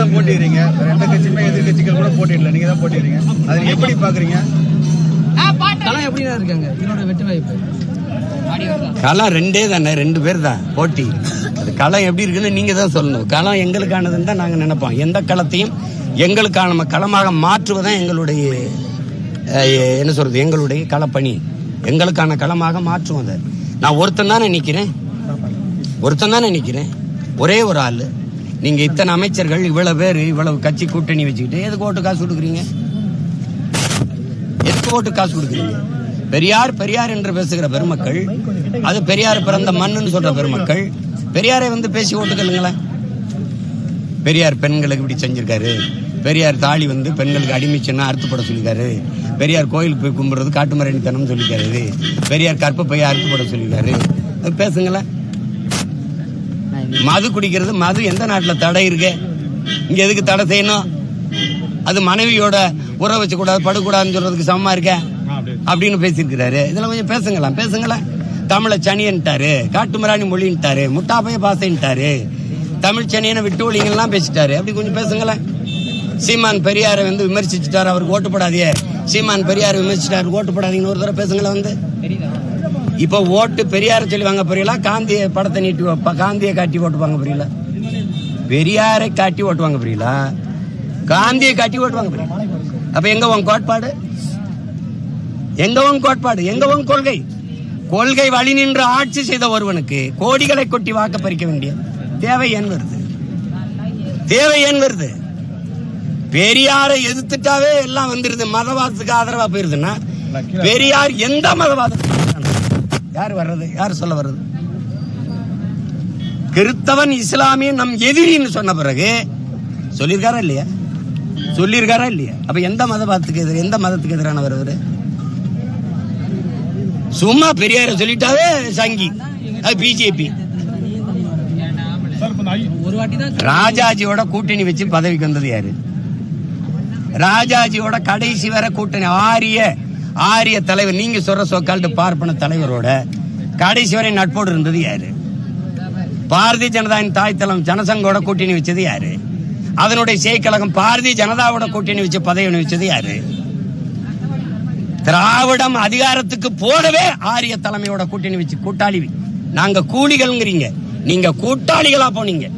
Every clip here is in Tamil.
தான் போட்டிடுறீங்க வேற எந்த கட்சியுமே எதிர்கட்சிகள் கூட போட்டிடல நீங்க தான் போட்டிடுறீங்க அதை எப்படி பாக்குறீங்க? களம் எப்படிதான் இருக்காங்க? இதனோட வெற்றி வாய்ப்பு. களம் ரெண்டே தானே ரெண்டு பேர் தான் போட்டி. அது களம் எப்படி இருக்குன்னு நீங்க தான் சொல்லணும். களம் எங்களுக்கானதுன்னு தான் நாங்க நினைப்போம். எந்த களத்தையும் எங்களுக்கான களமாக மாற்றுவதான் எங்களுடைய அஹ், என்ன சொல்றது? எங்களுடைய களப்பணி. எங்களுக்கான களமாக மாற்றுவோம் அதை நான் ஒருத்தன் தானே நிக்கிறேன். ஒருத்தன் தானே நிக்கிறேன். ஒரே ஒரு ஆளு. நீங்க இத்தனை அமைச்சர்கள் இவ்வளவு பேர் இவ்வளவு கட்சி கூட்டணி வச்சுக்கிட்டு எதுக்கு ஓட்டு காசு கொடுக்குறீங்க? எதுக்கு ஓட்டு காசு கொடுக்குறீங்க? பெரியார் பெரியார் என்று பேசுகிற பெருமக்கள் அது பெரியார் பிறந்த மண்ணுன்னு சொல்ற பெருமக்கள் பெரியாரை வந்து பேசி ஓட்டுக்கல்லுங்களேன் பெரியார் பெண்களுக்கு இப்படி செஞ்சிருக்காரு. பெரியார் தாலி வந்து பெண்களுக்கு அடிமைச்சுன்னா அறுத்துப்பட சொல்லியிருக்காரு பெரியார் கோயிலுக்கு போய் கும்பிடுறது காட்டுமரணித்தனம் சொல்லியிருக்காரு பெரியார் கற்பப்பையை அறுத்துப்பட சொல்லியிருக்காரு பேசுங்களேன். மது குடிக்கிறது மது எந்த நாட்டில் தடை இருக்கு? இங்க எதுக்கு தடை செய்யணும்? அது மனைவியோட உற வச்சு கூடாது படக்கூடாதுன்னு சொல்றதுக்கு சமமா இருக்க? அப்படின்னு பேசியிருக்கிறாரு. இதெல்லாம் கொஞ்சம் பேசுங்களேன் பேசுங்களேன். தமிழை சனியன்ட்டாரு காட்டுமிராணி மொழின்ட்டாரு முட்டாப்பைய பாசைன்ட்டாரு. தமிழ் சனியனை விட்டு ஒழிங்கெல்லாம் பேசிட்டாரு. அப்படி கொஞ்சம் பேசுங்களேன். சீமான் பெரியாரை வந்து விமர்சிச்சுட்டாரு அவருக்கு ஓட்டுப்படாதே சீமான் பெரியாரை விமர்சிச்சிட்டாரு ஓட்டுப்படாதீங்கன்னு ஒரு தடவை பேசுங்களேன் வந்து. இப்ப ஓட்டு பெரியார சொல்லி வாங்க புரியல காந்திய படத்தை நீட்டி காந்தியை காட்டி ஓட்டு வாங்க புரியல பெரியாரை காட்டி ஓட்டு வாங்க புரியல காந்தியை காட்டி ஓட்டு வாங்க புரியல அப்ப எங்க உன் கோட்பாடு? எங்க உன் கோட்பாடு? எங்க உன் கொள்கை? கொள்கை வழி நின்று ஆட்சி செய்த ஒருவனுக்கு கோடிகளை கொட்டி வாக்க பறிக்க வேண்டிய தேவை ஏன் வருது? தேவை ஏன் வருது? பெரியாரை எதிர்த்துட்டாவே எல்லாம் வந்துருது. மதவாதத்துக்கு ஆதரவா போயிருதுன்னா பெரியார் எந்த மதவாதம் யார் வர்றது? யார் சொல்ல வர்றது? கிறித்தவன் இஸ்லாமிய நம் எதிரின்னு சொன்ன பிறகு சொல்லியிருக்காரா இல்லையா? சொல்லியிருக்காரா இல்லையா? அப்ப எந்த மத மதவாதத்துக்கு எதிர எந்த மதத்துக்கு எதிரானவர் அவரு? சும்மா பெரியார சொல்லிட்டாவே சங்கி. அது பிஜேபி. ராஜாஜியோட கூட்டணி வச்சு பதவிக்கு வந்தது யாரு? ராஜாஜியோட கடைசி வர கூட்டணி ஆரிய ஆரிய தலைவர் நீங்க சொல்ற சொக்கால்ட்டு பார்ப்பன தலைவரோட கடைசி வரை நட்போடு இருந்தது யாரு? பாரதிய ஜனதாவின் தாய் தளம் ஜனசங்கோட கூட்டணி வச்சது யாரு? அதனுடைய செய்கழகம் பாரதிய ஜனதாவோட கூட்டணி வச்சு பதவி வச்சது யாரு? திராவிடம் அதிகாரத்துக்கு போடவே ஆரிய தலைமையோட கூட்டணி வச்சு கூட்டாளி. நாங்க கூலிகள்ங்கிறீங்க. நீங்க கூட்டாளிகளா போனீங்க.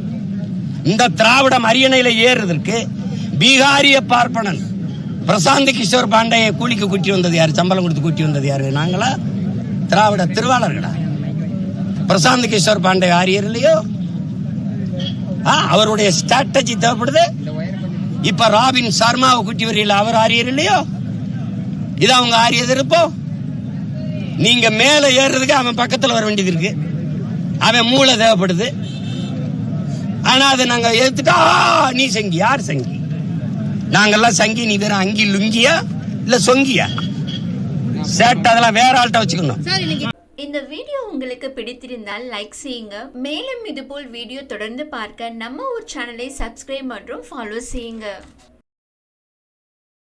இந்த திராவிடம் அரியணையில ஏறுறதற்கு பீகாரிய பார்ப்பனன் பிரசாந்த் கிஷோர் பாண்டையை கூலிக்கு கூட்டி வந்தது யார்? சம்பளம் கொடுத்து கூட்டி வந்தது யாரு? நாங்களா? திராவிட திருவாளர்களா? பிரசாந்த் கிஷோர் பாண்டே ஆரியர் இல்லையோ? ஆ, அவருடைய ஸ்ட்ராட்டஜி தேவைப்படுது. இப்ப ராபின் சர்மாவை கூட்டி வரீங்களா அவர் ஆரியர் இல்லையோ? இது அவங்க ஆரியது இருப்போம் நீங்க மேல ஏறுறதுக்கு அவன் பக்கத்துல வர வேண்டியது இருக்கு. அவன் மூளை தேவைப்படுது. ஆனா அதை நாங்க எடுத்துட்டா நீ சங்கி யார் சங்கி நாங்கெல்லாம் சங்கி நீ வெறும் அங்கி லுங்கியா? இல்ல சொங்கியா? சேட் அதெல்லாம் வேற ஆள்கிட்ட வச்சுக்கணும். இந்த வீடியோ உங்களுக்கு பிடித்திருந்தால் லைக் செய்யுங்க. மேலும் இதுபோல் வீடியோ தொடர்ந்து பார்க்க நம்ம ஒரு சேனலை சப்ஸ்கிரைப் மற்றும் ஃபாலோ செய்யுங்க.